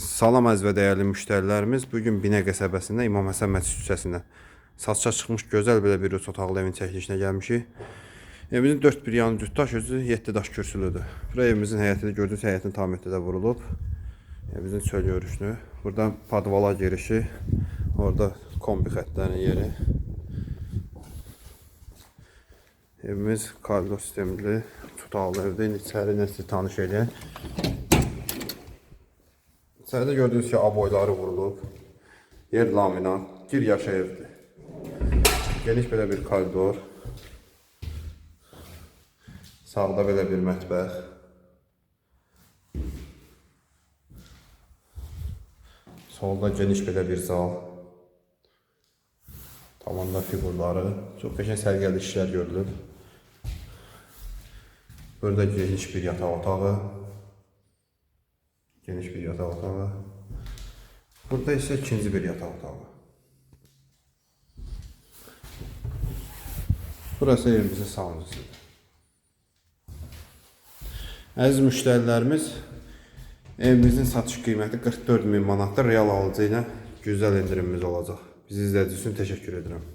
Salam əziz və dəyərli müştərilərimiz. Bu gün Binə qəsəbəsində İmam Həsən məscid küçəsində satışa çıxmış gözəl belə bir üç otaqlı evin çəkilişinə gəlmişik. Evimizin dörd bir yanı cütdaş özü 7 daş kürsülüdür. Bura evimizin həyətini gördüyünüz həyətin tam də vurulub. Evimizin çöl görüşünü. Burada padvala girişi. Orada kombi xəttlərinin yeri. Evimiz kargo sistemli tutallı evdə. İndi içəri nəsə tanış edin. İçəridə gördüyünüz ki, aboyları vurulub. Yer laminat, gir yaşa evdir. Geniş belə bir koridor. Sağda belə bir mətbəx. Solda geniş belə bir zal. Tavanda figurları. Çox qəşəng sərgəli işlər görülüb. Burada geniş bir yataq otağı. Geniş bir yataq otağı. Burada isə ikinci bir yataq otağı. Burası evimizin salıncısıdır. Əziz müştərilərimiz, evimizin satış qiyməti 44 min manatdır. Real alıcı ilə güzel endirimimiz olacaq. Bizi izlədiyiniz üçün təşəkkür edirəm.